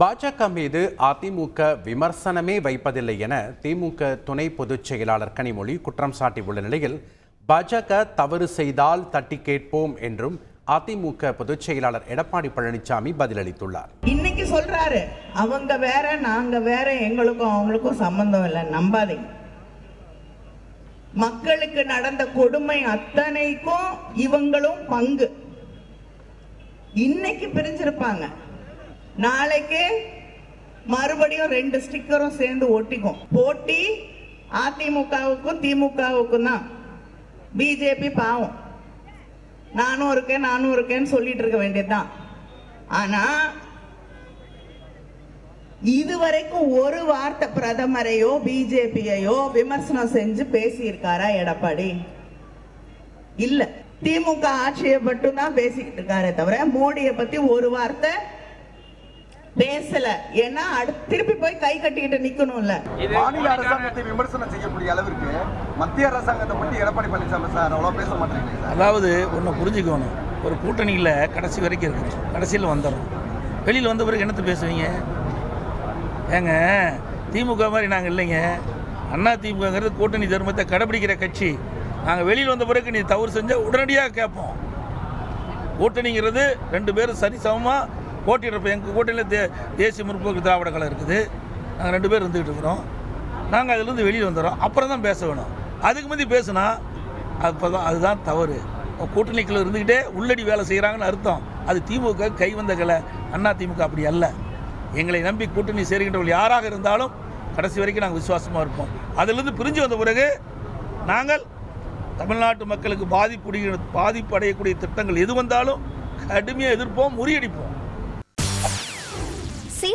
பாஜக மீது அதிமுக விமர்சனமே வைப்பதில்லை என திமுக துணை பொதுச் செயலாளர் கனிமொழி குற்றம் சாட்டியுள்ள நிலையில் பாஜக தவறு செய்தால் தட்டி கேட்போம் என்றும் அதிமுக பொதுச் செயலாளர் எடப்பாடி பழனிசாமி பதிலளித்துள்ளார். இன்னைக்கு சொல்றாரு அவங்க வேற நாங்க வேற எங்களுக்கும் அவங்களுக்கும் சம்பந்தம் இல்லை நம்பாதீங்க. மக்களுக்கு நடந்த கொடுமை அத்தனைக்கும் இவங்களும் பங்கு. இன்னைக்கு பிரிஞ்சிருப்பாங்க. நாளைக்கு மறுபடியும் ரெண்டு ஸ்டிக்கரும் சேர்ந்து ஒட்டிக்கும். போட்டி அதிமுகவுக்கும் திமுகவுக்கும் தான். பிஜேபி பாவம். நானும் இருக்கேன் நானும் இருக்கேன்னு சொல்லிட்டு இருக்க வேண்டியதுதான். ஆனா இதுவரைக்கும் ஒரு வார்த்தை பிரதமரையோ பிஜேபியையோ விமர்சனம் செஞ்சு பேசியிருக்காரா எடப்பாடி? இல்ல. திமுக ஆட்சியை மட்டும் தான் பேசிக்கிட்டு இருக்காரே தவிர மோடியை பத்தி ஒரு வார்த்தை பேசல. ஏன்னா அடுத்து திருப்பி போய் கை கட்டிக்கிட்டு நிக்கணும்ல. மாநில அரசாங்கத்தை விமர்சனம் செய்யக்கூடிய அளவிற்கு மத்திய அரசாங்கத்தை பற்றி எடப்பாடி பழனிசாமி சார் அவ்வளோ பேச மாட்டேங்கிறீங்க சார். அதாவது ஒன்று புரிஞ்சுக்கணும். ஒரு கூட்டணியில் கடைசி வரைக்கும் இருக்குது கடைசியில் வந்துடும் வெளியில் வந்த பிறகு என்னத்தை பேசுவீங்க? ஏங்க திமுக மாதிரி நாங்கள் இல்லைங்க. அண்ணா திமுகங்கிறது கூட்டணி தர்மத்தை கடைபிடிக்கிற கட்சி. நாங்கள் வெளியில் வந்த பிறகு நீ தவறு செஞ்சால் உடனடியாக கேட்போம். கூட்டணிங்கிறது ரெண்டு பேரும் சரி சமமாக போட்டிடுறப்ப எங்கள் கூட்டணியில் தே தேசிய முற்போக்கு திராவிட கழகம் இருக்குது. நாங்கள் ரெண்டு பேர் இருந்துகிட்டு இருக்கிறோம். நாங்கள் அதிலேருந்து வெளியில் வந்துடுறோம். அப்புறம் தான் பேச வேணும். அதுக்கு முந்தி பேசுனா அப்போ தான் அதுதான் தவறு. கூட்டணிக்குள்ளே இருந்துக்கிட்டே உள்ளடி வேலை செய்கிறாங்கன்னு அர்த்தம். அது திமுக கை வந்த கலை. அண்ணா திமுக அப்படி அல்ல. எங்களை நம்பி கூட்டணி சேர்கின்றவர்கள் யாராக இருந்தாலும் கடைசி வரைக்கும் நாங்கள் விசுவாசமாக இருப்போம். அதிலிருந்து பிரிஞ்சு வந்த பிறகு நாங்கள் தமிழ்நாட்டு மக்களுக்கு பாதிப்புடைய பாதிப்பு அடையக்கூடிய திட்டங்கள் எது வந்தாலும் கடுமையாக எதிர்ப்போம் முறியடிப்போம்.